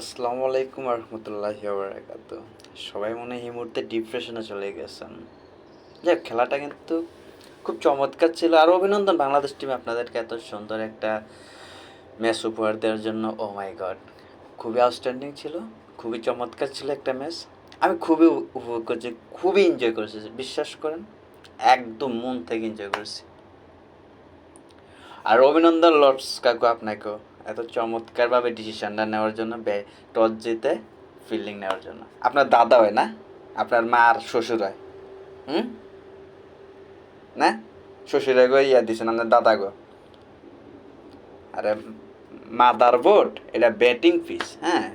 আসসালামু আলাইকুম রহমতুল্লাহি বারাকাতু সবাই মনে হয় এই মুহূর্তে ডিপ্রেশনে চলে গেছেন। যাক, খেলাটা কিন্তু খুব চমৎকার ছিল। আর অভিনন্দন, বাংলাদেশ টিমে আপনাদেরকে এত সুন্দর একটা ম্যাচ উপহার দেওয়ার জন্য। ও মাই গড খুবই আউটস্ট্যান্ডিং ছিল, খুবই চমৎকার ছিল একটা ম্যাচ আমি খুবই উপভোগ করছি, খুবই এনজয় করেছি, বিশ্বাস করেন, একদম মন থেকে এনজয় করেছি। আর অভিনন্দন লর্ডস কাকু আপনাকেও। এত চমৎকারভাবে ডিসিশনটা নেওয়ার জন্য টস জিতে ফিল্ডিং নেওয়ার জন্য। আপনার দাদা হয় না? আপনার মা আর শ্বশুর হয়। হুম? না? শ্বশুরে গো ইয়া দিছেন আপনার দাদা গো। আরে মাদার বোর্ড এটা ব্যাটিং পিস হ্যাঁ?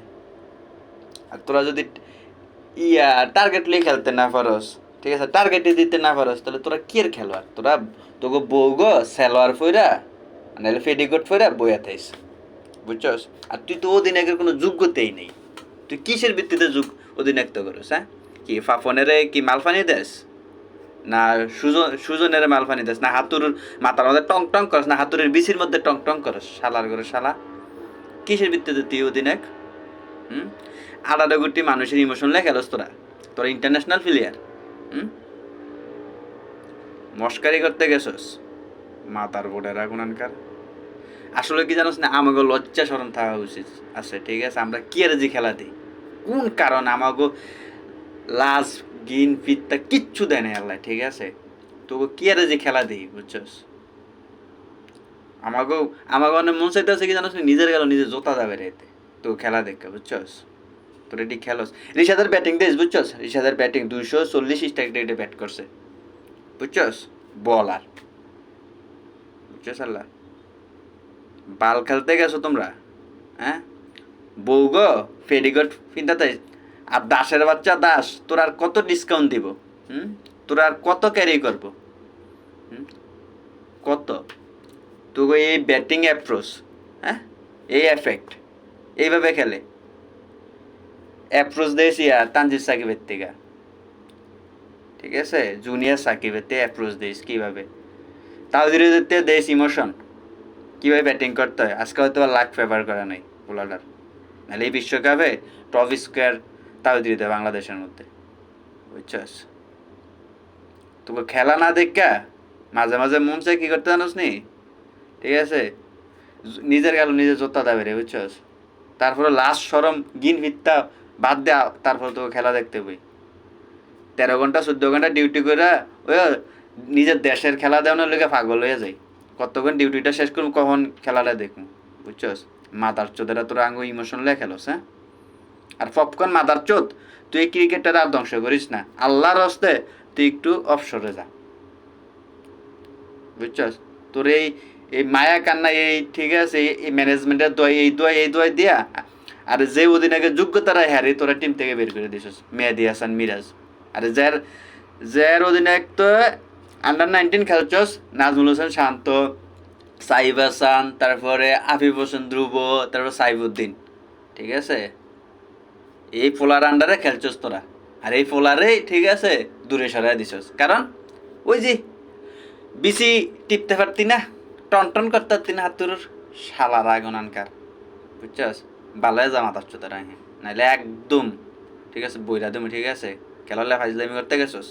আর তোরা যদি ইয়া টার্গেট লিয়ে খেলতে না পারস, ঠিক আছে টার্গেটে দিতে না পারস, তাহলে তোরা কি খেলোয়াড়? তোরা তোকে বউ গো, সেলোয়ার ফইরা নাহলে ফেডিকোট ফইরা বইয়া থাইস। বুঝছস? আর তুই তো অধিনায়কের কোনো যোগ্যতাই নেই। তুই কিসের ভিত্তিতে যোগ অধিনায়কত্ব করস হ্যাঁ? কি ফাফনের কি মালফানি দেস? না সুজন, সুজনের মালফানি দেস, না হাতুরুর মাথার মধ্যে টং টং করস, না হাতুরের বিচির মধ্যে টং টং করস, শালার করে শালা? কিসের ভিত্তিতে তুই অধিনায়ক? হুম? আলাদা গুটি মানুষের ইমোশন লেখা খেলোস তোরা। তোরা ইন্টারন্যাশনাল প্লেয়ার হুম? মস্কারি করতে গেছস? মাতার বোর্ডের আগুনানকার আসলে কি জানোস না আমাকে লজ্জা সরম থাকা উচিত। আছে, ঠিক আছে? আমরা কি আর যে খেলা দিই? কোন কারণ আমাকে লাজ গিন পিত্তা কিচ্ছু দেয় না আল্লাহ, ঠিক আছে? তোকে কি আর যে খেলা দিই, বুঝছস? আমাকেও আমাকে অনেক মন চাইতে আছে কি জানোস নিজের গেল নিজে জোতা যাবে রেতে তো খেলা দেখে, বুঝছস? তোর এটি খেলোস। রিশাদের ব্যাটিং দিস বুঝছস? রিশাদের ব্যাটিং দুইশো চল্লিশ স্ট্রাইক রেটে ব্যাট করছে। বুঝছস? বলার বুঝছস আল্লাহ? বাল খেলতে গেছো তোমরা? হ্যাঁ? বউ গো ফেডিগট ফিন্তাতে আর দাসের বাচ্চা দাস, তোর আর কত ডিসকাউন্ট দিব? হুম? তোর আর কত ক্যারি করব? কত? তোকে এই ব্যাটিং অ্যাপ্রোচ হ্যাঁ? এই এফেক্ট এইভাবে খেলে। অ্যাপ্রোচ দিয়েছি আর তানজিদ সাকিবের থেকে। ঠিক আছে? জুনিয়র সাকিবের থেকে অ্যাপ্রোচ দিস কীভাবে? তাও ধীরে ধীরে দেশ ইমোশন কীভাবে ব্যাটিং করতে হয়? আজকে হয়তো লাখ ফেভার করা নাই বোলারটার নাহলে এই বিশ্বকাপে ট্রফি স্কোয়ার তাও দিয়ে দেয় বাংলাদেশের মধ্যে। বুঝছস? তোকে খেলা না দেখা, মাঝে মাঝে মন চাই কী করতে জানোস নি? ঠিক আছে? নিজের গেল নিজের জোতা দেবে রে বুঝছস? তারপরে লাস্ট সরম গিন ভিত্তা বাদ দেয়া তারপর তোকে খেলা দেখতে বই তেরো ঘণ্টা, চোদ্দ ঘণ্টা ডিউটি করে ওই নিজের দেশের খেলা দেওয়ানোর লোকে পাগল হয়ে যায়। কতক্ষণ ডিউটিটা শেষ করুন কখন খেলাটা দেখুন বুঝছস? মাদার চোদেরা তোর আঙ্গ ইমোশন লে খেলোস হ্যাঁ? আর পপকর্ন মাদার চোদ, তুই ক্রিকেটটা আর ধ্বংস করিস না। আল্লাহর হস্তে তুই একটু অফসরে যা। বুঝছস? তোর এই এই মায়া কান্না, এই ঠিক আছে, এই- ম্যানেজমেন্টের দোয়া এই দোয়া এই দোয়া দিয়া, আর যে অধিনায়কের যোগ্যতারা হ্যারে তোরা টিম থেকে বের করে দিছিস, মেহেদি হাসান মিরাজ। আর যার যার অধিনায়ক তো আন্ডার নাইনটিন খেলছস নাজমুল হোসেন শান্ত সাইব হাসান তারপরে আফিফ হোসেন ধ্রুব তারপর সাইবুদ্দিন ঠিক আছে? এই পোলার আন্ডারে খেলছস তোরা। আর এই পোলারেই ঠিক আছে, দূরে সরাই দিছস। কারণ, ওই যে বিসি টিপতে পারতি না, টন টন করতে পারতি না হাতুর শালার আগুন আনকার বুঝছস? বালায় যা মাথার চোতারা নাইলে একদম, ঠিক আছে, বইরা তুমি ঠিক আছে? খেলালে ফাইজলামি করতে গেছস?